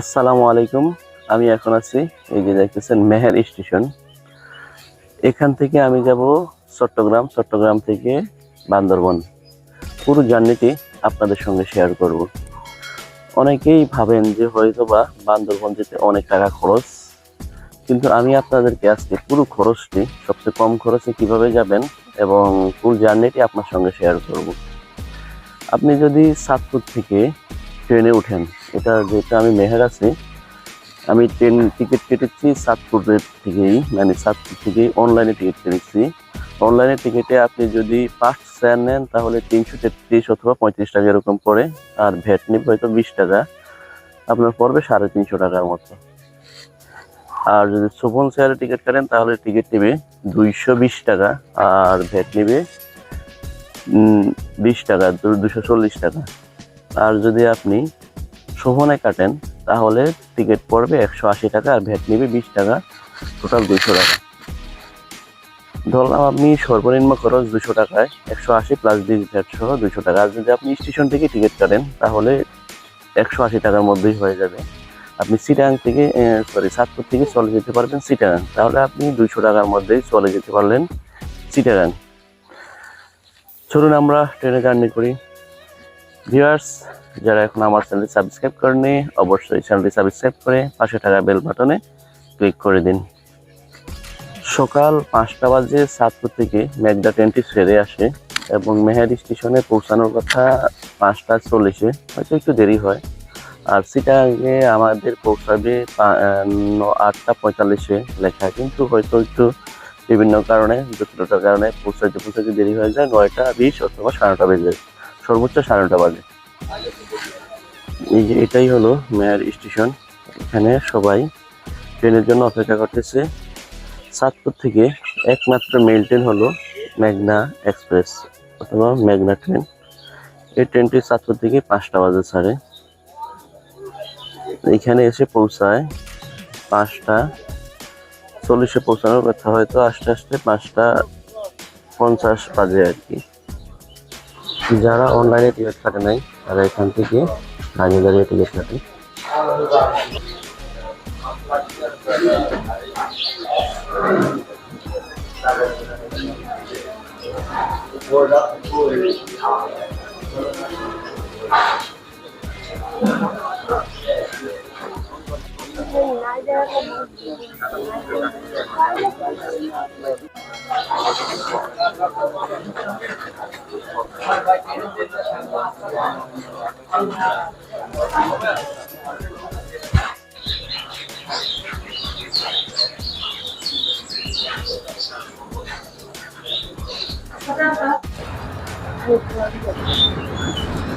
আসসালামু আলাইকুম। আমি এখন আছি এই যে দেখতেছেন মেহের স্টেশন। এখান থেকে আমি যাব চট্টগ্রাম চট্টগ্রাম থেকে বান্দরবন। পুরো জার্নিটি আপনাদের সঙ্গে শেয়ার করব। অনেকেই ভাবেন যে হয়তো বা বান্দরবন যেতে অনেক টাকা খরচ, কিন্তু আমি আপনাদেরকে আজকে পুরো খরচটি, সবচেয়ে কম খরচে কীভাবে যাবেন এবং পুরো জার্নিটি আপনার সঙ্গে শেয়ার করব। আপনি যদি সাতপুর থেকে ট্রেনে উঠেন এটা যেহেতু আমি মেহের আছি, আমি ট্রেন টিকিট কেটেছি সাতপুরের থেকেই মানে সাতপুর থেকেই অনলাইনে টিকিট কেটেছি। অনলাইনে টিকিটে আপনি যদি পাঁচ চেয়ার নেন, তাহলে তিনশো তেত্রিশ অথবা পঁয়ত্রিশ টাকা এরকম পড়ে, আর ভ্যাট নিবে হয়তো বিশ টাকা। আপনার পড়বে সাড়ে তিনশো টাকার মতো। আর যদি সুপন চেয়ারে টিকিট কাটেন, তাহলে টিকিট নেবে দুইশো বিশ টাকা, আর ভ্যাট নেবে বিশ টাকা দুশো চল্লিশ টাকা। আর যদি আপনি শোভনে কাটেন, তাহলে টিকিট পড়বে একশো আশি টাকা আর ভ্যাট নেবে বিশ টাকা, টোটাল দুশো টাকা। ধরলাম আপনি সর্বনিম্ন খরচ দুশো টাকায়, একশো আশি প্লাস বিশ ভ্যাট সহ দুশো টাকা। আর যদি আপনি স্টেশন থেকে টিকিট কাটেন, তাহলে একশো আশি টাকার মধ্যেই হয়ে যাবে। আপনি সিটাং থেকে সরি সাতপুর থেকে চলে যেতে পারবেন সিটাগাং তাহলে আপনি দুইশো টাকার মধ্যেই চলে যেতে পারলেন সিটাগাং চলুন আমরা ট্রেনে জার্নি করি। ভিউয়ার্স যারা এখন আমার চ্যানেলটি সাবস্ক্রাইব করেনি অবশ্যই চ্যানেলটি সাবস্ক্রাইব করে পাশে থাকা বেল বাটনে ক্লিক করে দিন। সকাল পাঁচটা বাজে সাতপুর থেকে মেঘদা ট্রেনটি ছেড়ে আসে এবং মেহের স্টেশনে পৌঁছানোর কথা পাঁচটা চল্লিশে, হয়তো একটু দেরি হয়। আর সিটাকে আমাদের পৌঁছাবে আটটা পঁয়তাল্লিশে লেখা, কিন্তু হয়তো একটু বিভিন্ন কারণে জটিলতার কারণে পৌঁছাতে পৌঁছাতে দেরি হয়ে যায়, নয়টা বিশ অথবা সাড়ে নটা বেজে সর্বোচ্চ সাড়ে নটা বাজে। এই যে এটাই হলো মেয়ার স্টেশন। এখানে সবাই ট্রেনের জন্য অপেক্ষা করতেছে। সাতপুর থেকে একমাত্র মেল ট্রেন হলো মেঘনা এক্সপ্রেস, অথবা মেঘনা ট্রেন এই ট্রেনটি সাতপুর থেকে পাঁচটা বাজে ছাড়ে। এখানে এসে পৌঁছায় পাঁচটা, চল্লিশে পৌঁছানোর কথা হয়তো আস্তে আস্তে পাঁচটা পঞ্চাশ বাজে আর কি। যারা অনলাইনে টিকিট কাটে নাই তারা এখান থেকে দাঁড়িয়ে দাঁড়িয়ে টিকিট কাটে।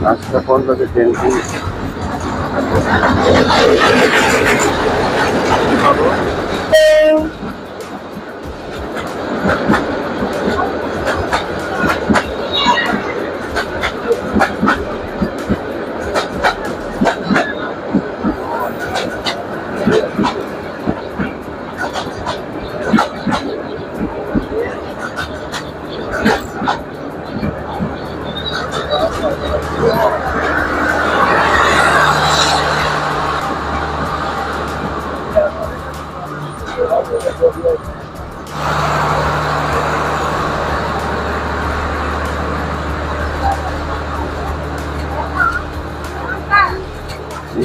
পাঁচটা পঞ্চাশে ট্রেনটি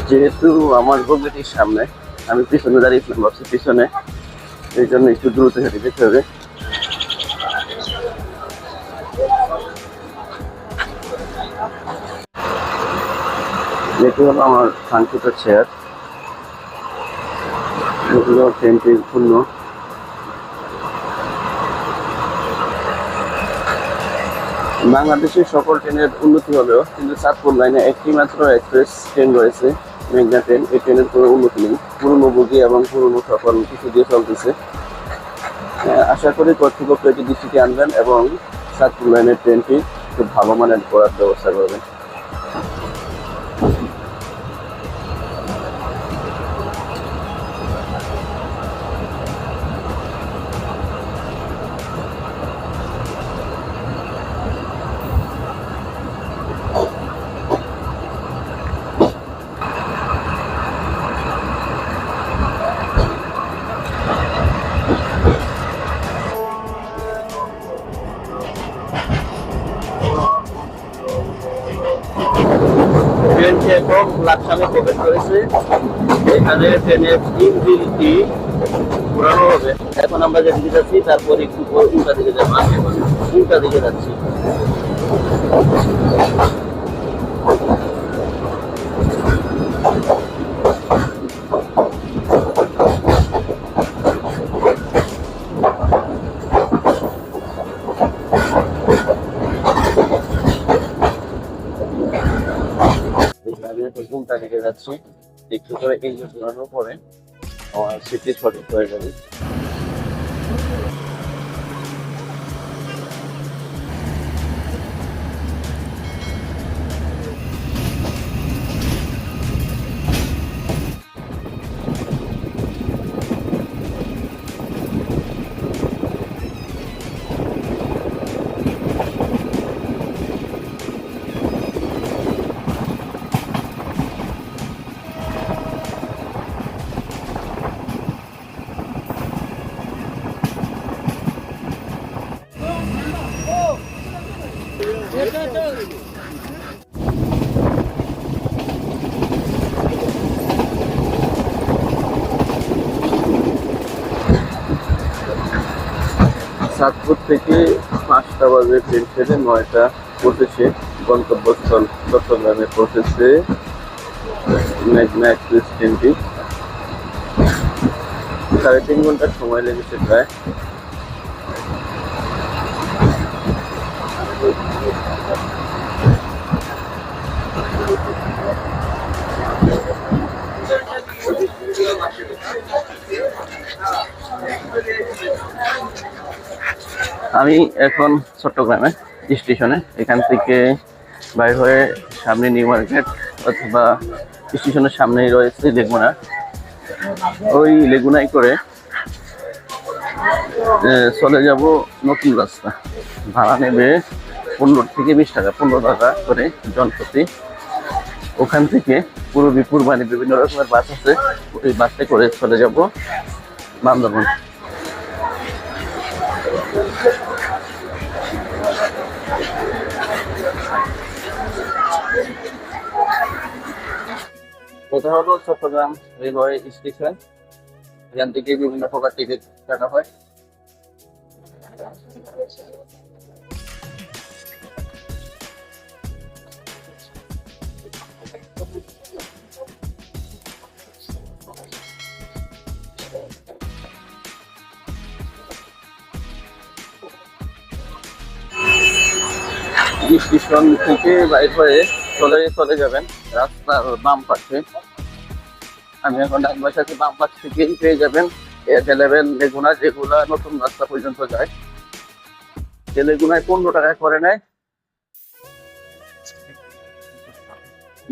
যেহেতু আমার বগিটির সামনে, আমি পিছনে দাঁড়িয়েছিলাম বাসের পিছনে। এই জন্য একটু দ্রুত হেঁটে যেতে হবে। এটি হলো আমার কাঙ্ক্ষিত চেয়ার। এগুলো ট্রেনটি পূর্ণ। বাংলাদেশের সকল ট্রেনের উন্নতি হলেও কিন্তু চাঁদপুর লাইনে একটি মাত্র এক্সপ্রেস ট্রেন রয়েছে। মেঘনা ট্রেন এই ট্রেনের কোনো উন্নতি নেই। পুরনো বগি এবং পুরনো সকল কিছু দিয়ে চলতেছে। আশা করি কর্তৃপক্ষ এটি দৃষ্টিতে আনবেন এবং সাতপুর লাইনের ট্রেনটি খুব ভালো মানের করার ব্যবস্থা করবেন। ট্রেনটি এখন লাকসামে প্রবেশ করেছে এখানে ট্রেনের ইঞ্জিনটি ঘোরানো হবে। এখন আমরা যেদিকে যাচ্ছি, তারপর একটু উল্টা দিকে যাব। উল্টা দিকে যাচ্ছি। উল্টা দিকে যাচ্ছি। একটু করে এই ঘোরানোর পরে আমার স্মৃতি সঠিক হয়ে যাবে সাতপুর থেকে পাঁচটা বাজে ট্রেন ছেড়ে নয়টা পৌঁছেছে গন্তব্যস্থল চট্টগ্রামে পৌঁছেছে মেঘনা এক্সপ্রেস ট্রেনটি সাড়ে তিন ঘণ্টার সময় লেগেছে প্রায়। আমি এখন চট্টগ্রামে, স্টেশনে। এখান থেকে বাইর হয়ে সামনে নিউ মার্কেট অথবা স্টেশনের সামনেই রয়েছে লেগুনা। ওই লেগুনায় করে চলে যাব নতুন রাস্তা। ভাড়া নেবে পনেরো থেকে বিশ টাকা, পনেরো টাকা করে জনপ্রতি। ওখান থেকে পুরো বিপুর মানে বিভিন্ন রকমের বাস আছে, ওই বাসে করে চলে যাব। বান্দরবন এটা হলো চট্টগ্রাম রেলওয়ে স্টেশন। এখান থেকে বিভিন্ন প্রকার টিকিট কাটা হয়। স্টেশন থেকে বাইর হয়ে চলে চলে যাবেন রাস্তার বাম পাশে। আমি এখন ডান আছি, বাম পাশ থেকেই পেয়ে যাবেন অ্যাভেলেবেল লেগুনা, যেগুলা নতুন রাস্তা পর্যন্ত যায়। সে লেগুনায় পনেরো টাকা করে নেয়।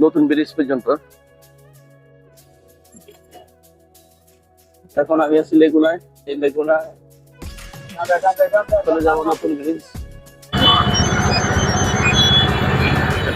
নতুন ব্রিজ পর্যন্ত। এখন আমি আছি লেগুনায়। এই লেগুনায়। চলে যাব নতুন ব্রিজ।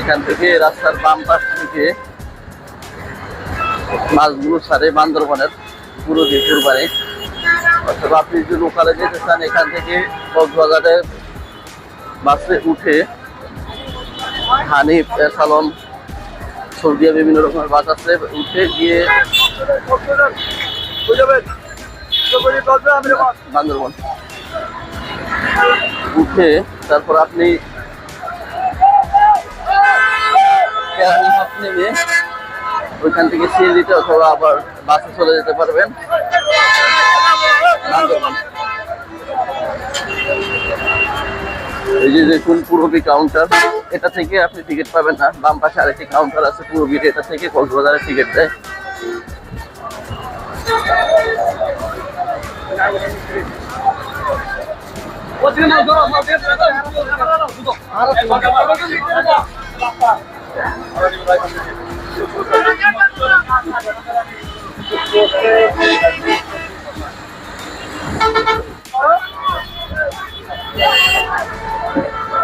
এখান থেকে রাস্তার বাম পাশ থেকে মাছগুলো ছাড়ে বান্দরবনের পুরো দিপুর বাড়ি। অথবা আপনি যদি লোকালে যেতে চান, এখান থেকে কক্সবাজারে বাসে উঠে হানিফ সালন সৌদিয়া বিভিন্ন রকমের বাস আছে উঠে গিয়ে বান্দরবন। উঠে তারপর আপনি নেমে ওইখান থেকে সিএনজিতে অথবা আবার বাসে চলে যেতে পারবেন। এই যে দেখুন পুরবি কাউন্টার এটা থেকে আপনি টিকিট পাবেন না। বাম পাশে আরেকটি কাউন্টার আছে পুরবি, এটা থেকে কক্সবাজারের টিকিট দেয়।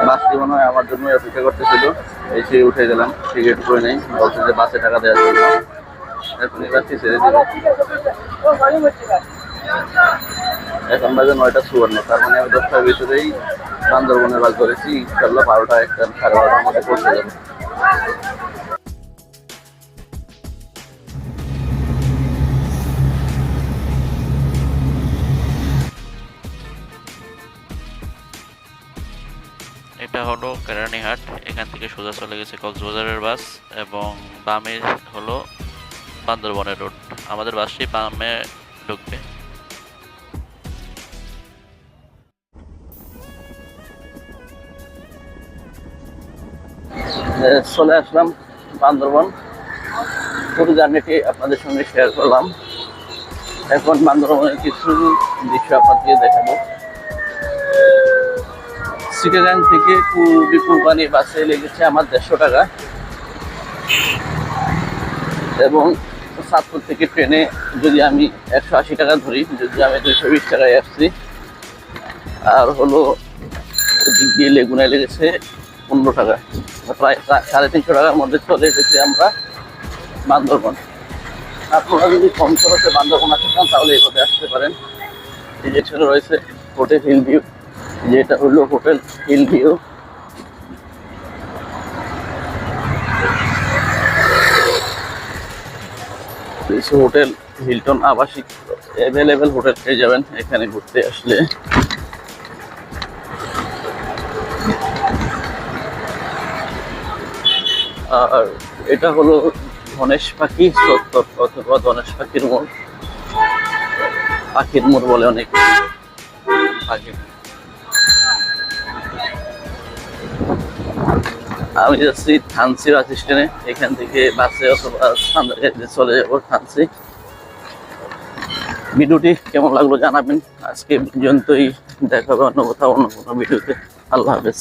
বাসটি মনে হয় আমার জন্য অপেক্ষা করতেছিল। এসে উঠে গেলাম টিকিট করে নেই। বলছে যে বাসে টাকা দেওয়ার জন্য। এখন এই বাসটি ছেড়ে দিল। এখন বাজে নয়টা চুয়ান্ন তার মানে আমি দশটার ভিতরেই বান্দরবনের বাস ধরেছি। ইনশাল্লাহ বারোটা একটা সাড়ে বারোটার মধ্যে পৌঁছে যাব। এটা হলো কেরানীহাট, এখান থেকে সোজা চলে গেছে কক্সবাজারের বাস এবং বামে হলো বান্দরবনের রোড। আমাদের বাসটি বামে ঢুকবে। চলে আসলাম বান্দরবন। পুরো জার্নিটি আপনাদের সঙ্গে শেয়ার করলাম। এখন বান্দরবনের কিছু দৃশ্য আপনাদেরকে দেখাবো সিটাগাং থেকে পূর্বী কুরবানি বাসে লেগেছে আমার দেড়শো টাকা। এবং সাতপুর থেকে ট্রেনে যদি আমি একশো আশি টাকা ধরি, যদি আমি দুইশো বিশ টাকায় আসছি। আর হলো দিক দিয়ে লেগুনায় লেগেছে। পনেরো টাকা। প্রায় সাড়ে তিনশো টাকার মধ্যে চলে এসেছি আমরা বান্দরবন। আপনারা যদি কম খরচে বান্দরবন আসতে চান, তাহলে এইভাবে আসতে পারেন। এই যে ছিল রয়েছে হোটেল হিল ভিউ। যেটা হলো hotel hill view. Hotel Hilton আবাসিক অ্যাভেলেবেল হোটেল পেয়ে যাবেন। এখানে ঘুরতে আসলে। আর এটা হলো ধনেশ পাখি চত্বর অথবা ধনেশ পাখির মোড়। পাখির মোড় বলে অনেক আমি যাচ্ছি থানসি বাস স্ট্যান্ডে এখান থেকে বাসে অথবা চলে যাব থানসি। ভিডিওটি কেমন লাগল জানাবেন। আজকে পর্যন্তই দেখাবে অন্য কোথাও, অন্য কোনো ভিডিওতে। আল্লাহ হাফেজ।